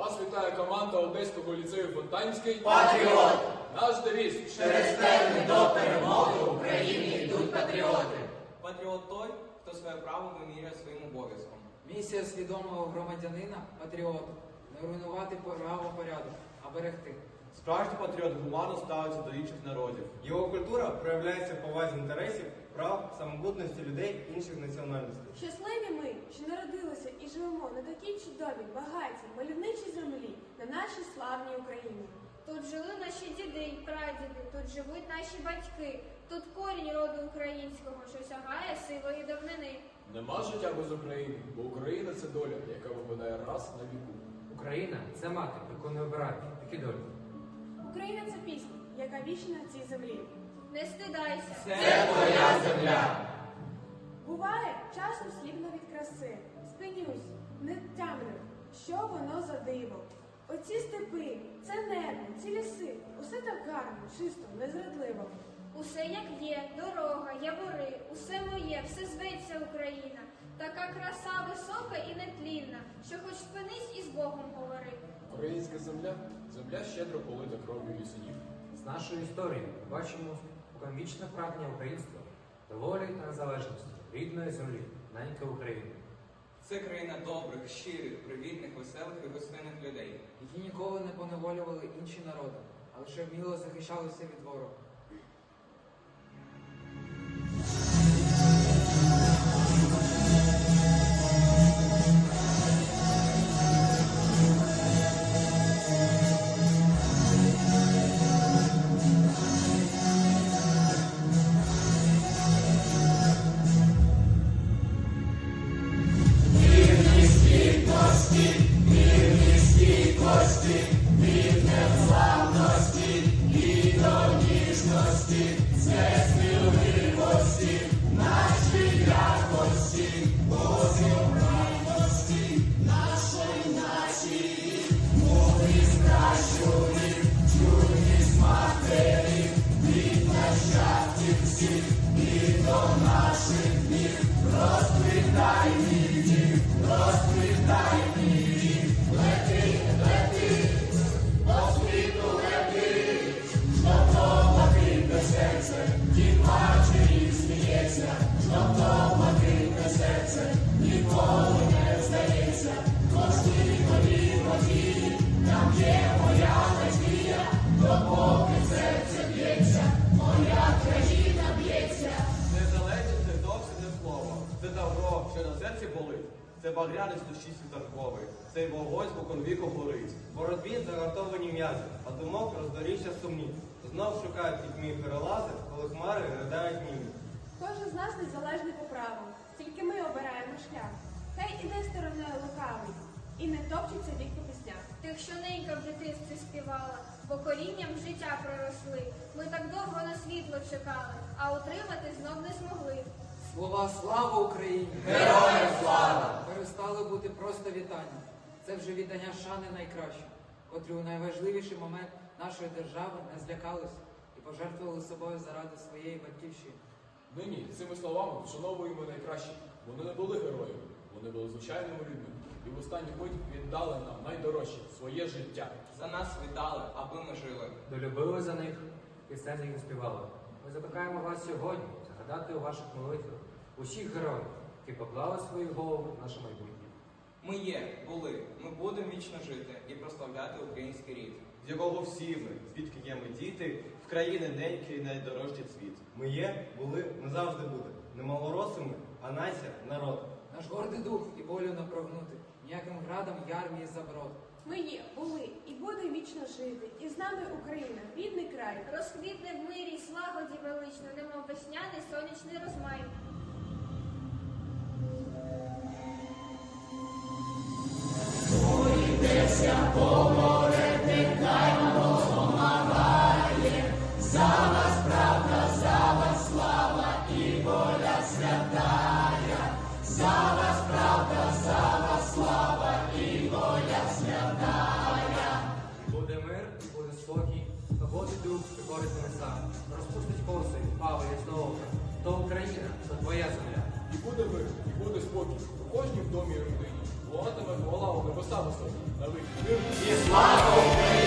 вітає команда Одеського ліцею Фонтанський. Патріот! Наш девіз. Через термін до перемоги в Україні йдуть патріоти. Патріот той, хто своє право вимірює своїм обов'язком. Місія свідомого громадянина патріота не руйнувати правопорядок, а берегти. Справжній патріот гуманно ставиться до інших народів. Його культура проявляється в повазі інтересів, прав, самобутності людей інших національностей. Щасливі ми, і на такій чудовій, багатій, мальовничій землі, на нашій славній Україні. Тут жили наші діди й прадіди, тут живуть наші батьки, тут корінь роду українського, що сягає сивої давнини. Нема життя без України, бо Україна це доля, яка випадає раз на віку. Україна це мати, яку не обирають, такі долі. Україна це пісня, яка вічна на цій землі. Не стидайся. Це твоя земля. Буває, часом сліпно від краси. Що воно за диво. Оці степи, це небо, ці ліси, усе так гарно, чисто, незрадливо. Усе як є, дорога, явори, усе моє, все зветься Україна. Така краса висока і нетлінна, що хоч спинись і з Богом говори. Українська земля земля щедро полита кров'ю лісунів. З нашої історії ми бачимо споконвічне прагнення українства до волі та незалежності рідної землі, неньки України. Це країна добрих, щирих, привітних, веселих і гостинних людей. які ніколи не поневолювали інші народи, а лише вміло захищалися від ворога. Це багряність душі світанкової. Цей вогонь споконвіку горить. В боротьбі загартовані м'язи, а думок роздоріжжя сумні. Знов шукають пітьмі перелази, коли хмари ридають німі. Кожен з нас незалежний по праву, тільки ми обираємо шлях. Хай іде стороною лукавий і не топчеться вік по піснях. Тих, що ненька в дитинстві співала, бо корінням життя проросли. Ми так довго на світло чекали, а утримати знов не змогли. Слова слава Україні! Героям слава! Перестали бути просто вітання. Це вже віддання шани найкраще, котрі у найважливіший момент нашої держави не злякались і пожертвували собою заради своєї батьківщини. Нині цими словами вшановуємо найкращих. Вони не були героями, вони були звичайними людьми. І в останню мить віддали нам найдорожче своє життя. За нас віддали, аби ми жили. Долюбили за них, пісень їх співали. Ми закликаємо вас сьогодні згадати у ваших молитвах усіх героїв, які поклали свою голову в наше майбутнє. Ми є, були, ми будемо вічно жити і прославляти український рід. З якого всі ми, звідки є ми діти, в країни ненький найдорожчий цвіт. Ми є, були, ми завжди будемо. Не малоросими, а нація, народ. Наш гордий дух і волю не прогнути, ніяким градом й армії заброд. Ми є, були і будемо вічно жити. І з нами Україна, бідний край. Розквітне в мирі й слагоді весняний сонячний розмай. Орітеся, поморети, даймо спомагає. За вас правда, за вас слава і воля, святая. За вас правда, за вас слава і воля, святая. Буде мир, буде спокій, свободи дух, що корить небеса. Розпустить коси то Україна, то твоя земля. І буде мир, і буде спокій. У кожній в домі і родині. Лунатиме гола у небеса високі. На вихід. І слава Україні!